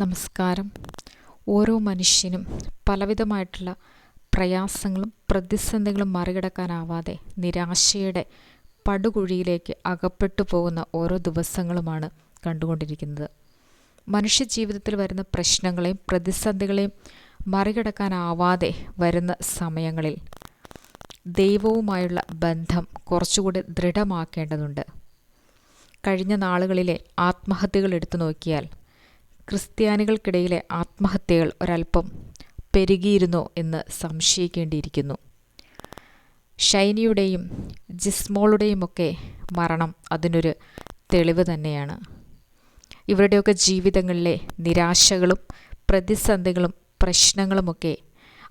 നമസ്കാരം. ഓരോ മനുഷ്യനും പലവിധമായിട്ടുള്ള പ്രയാസങ്ങളും പ്രതിസന്ധികളും മറികടക്കാനാവാതെ നിരാശയുടെ പടുകുഴിയിലേക്ക് അകപ്പെട്ടു പോകുന്ന ഓരോ ദിവസങ്ങളുമാണ് കണ്ടുകൊണ്ടിരിക്കുന്നത്. മനുഷ്യ ജീവിതത്തിൽ വരുന്ന പ്രശ്നങ്ങളെയും പ്രതിസന്ധികളെയും മറികടക്കാനാവാതെ വരുന്ന സമയങ്ങളിൽ ദൈവവുമായുള്ള ബന്ധം കുറച്ചുകൂടി ദൃഢമാക്കേണ്ടതുണ്ട്. കഴിഞ്ഞ നാളുകളിലെ ആത്മഹത്യകൾ എടുത്തു നോക്കിയാൽ ക്രിസ്ത്യാനികൾക്കിടയിലെ ആത്മഹത്യകൾ ഒരൽപ്പം പെരുകിയിരുന്നോ എന്ന് സംശയിക്കേണ്ടിയിരിക്കുന്നു. ഷൈനിയുടെയും ജിസ്മോളുടെയുമൊക്കെ മരണം അതിനൊരു തെളിവ് തന്നെയാണ്. ഇവരുടെയൊക്കെ ജീവിതങ്ങളിലെ നിരാശകളും പ്രതിസന്ധികളും പ്രശ്നങ്ങളുമൊക്കെ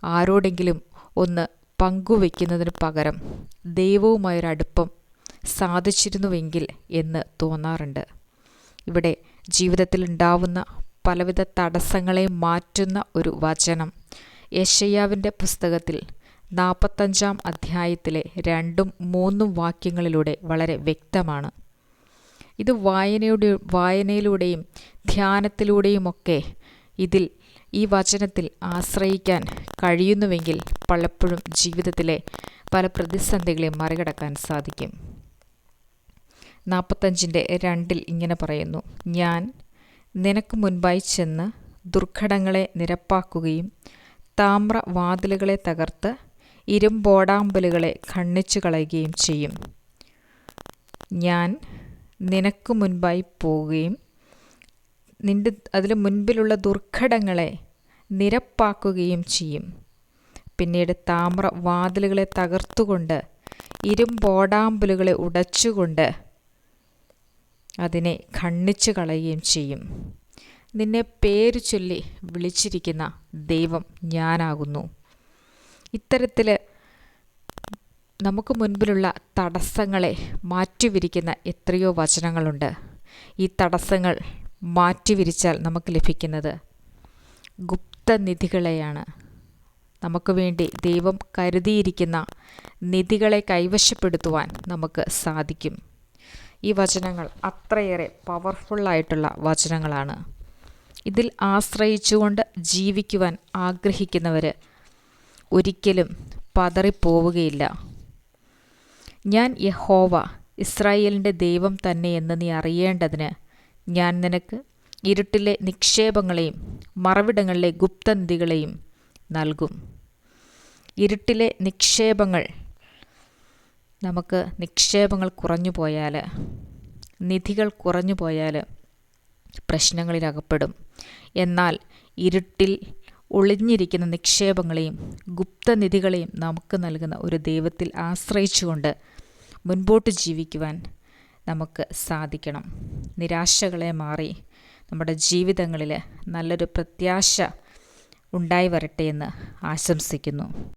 ആരോടെങ്കിലും ഒന്ന് പങ്കുവെക്കുന്നതിന് പകരം ദൈവവുമായൊരടുപ്പം സാധിച്ചിരുന്നുവെങ്കിൽ എന്ന് തോന്നാറുണ്ട്. ഇവിടെ ജീവിതത്തിൽ ഉണ്ടാവുന്ന പലവിധ തടസ്സങ്ങളെ മാറ്റുന്ന ഒരു വചനം. യശയ്യാവിന്റെ പുസ്തകത്തിൽ നാൽപ്പത്തഞ്ചാം അധ്യായത്തിലെ രണ്ടും മൂന്നും വാക്യങ്ങളിലൂടെ വളരെ വ്യക്തമാണ്. ഇത് വായനയുടെ വായനയിലൂടെയും ധ്യാനത്തിലൂടെയുമൊക്കെ ഇതിൽ ഈ വചനത്തിൽ ആശ്രയിക്കാൻ കഴിയുന്നുവെങ്കിൽ പലപ്പോഴും ജീവിതത്തിലെ പല പ്രതിസന്ധികളെയും മറികടക്കാൻ സാധിക്കും. നാൽപ്പത്തഞ്ചിന്റെ രണ്ടിൽ ഇങ്ങനെ പറയുന്നു. ഞാൻ നിനക്ക് മുൻപായി ചെന്ന് ദുർഘടങ്ങളെ നിരപ്പാക്കുകയും താമ്ര വാതിലുകളെ തകർത്ത് ഇരുമ്പോടാമ്പലുകളെ ഖണ്ണിച്ചു കളയുകയും ചെയ്യും. ഞാൻ നിനക്ക് മുൻപായി പോവുകയും നിന്റെ അതിന് മുൻപിലുള്ള ദുർഘടങ്ങളെ നിരപ്പാക്കുകയും ചെയ്യും. പിന്നീട് താമ്ര വാതിലുകളെ തകർത്തുകൊണ്ട് ഇരുമ്പോടാമ്പലുകളെ ഉടച്ചുകൊണ്ട് അതിനെ ഖണ്ഡിച്ചു കളയുകയും ചെയ്യും. നിന്നെ പേര് ചൊല്ലി വിളിച്ചിരിക്കുന്ന ദൈവം ഞാനാകുന്നു. ഇത്തരത്തിൽ നമുക്ക് മുൻപിലുള്ള തടസ്സങ്ങളെ മാറ്റിവിരിക്കുന്ന എത്രയോ വചനങ്ങളുണ്ട്. ഈ തടസ്സങ്ങൾ മാറ്റിവിരിച്ചാൽ നമുക്ക് ലഭിക്കുന്നത് ഗുപ്തനിധികളെയാണ്. നമുക്ക് വേണ്ടി ദൈവം കരുതിയിരിക്കുന്ന നിധികളെ കൈവശപ്പെടുത്തുവാൻ നമുക്ക് സാധിക്കും. ഈ വചനങ്ങൾ അത്രയേറെ പവർഫുള്ളായിട്ടുള്ള വചനങ്ങളാണ്. ഇതിൽ ആശ്രയിച്ചുകൊണ്ട് ജീവിക്കുവാൻ ആഗ്രഹിക്കുന്നവർ ഒരിക്കലും പതറിപ്പോവുകയില്ല. ഞാൻ യഹോവ ഇസ്രായേലിന്റെ ദൈവം തന്നെ എന്ന് നീ അറിയേണ്ടതിന് ഞാൻ നിനക്ക് ഇരുട്ടിലെ നിക്ഷേപങ്ങളെയും മറവിടങ്ങളിലെ ഗുപ്തനിധികളെയും നൽകും. ഇരുട്ടിലെ നിക്ഷേപങ്ങൾ നമുക്ക് നിക്ഷേപങ്ങൾ കുറഞ്ഞു പോയാൽ നിധികൾ കുറഞ്ഞു പോയാൽ പ്രശ്നങ്ങളിലകപ്പെടും എന്നാൽ ഇരുട്ടിൽ ഒളിഞ്ഞിരിക്കുന്ന നിക്ഷേപങ്ങളെയും ഗുപ്തനിധികളെയും നമുക്ക് നൽകുന്ന ഒരു ദൈവത്തിൽ ആശ്രയിച്ചുകൊണ്ട് മുൻപോട്ട് ജീവിക്കുവാൻ നമുക്ക് സാധിക്കണം. നിരാശകളെ മാറി നമ്മുടെ ജീവിതങ്ങളിൽ നല്ലൊരു പ്രത്യാശ ഉണ്ടായി വരട്ടെ എന്ന് ആശംസിക്കുന്നു.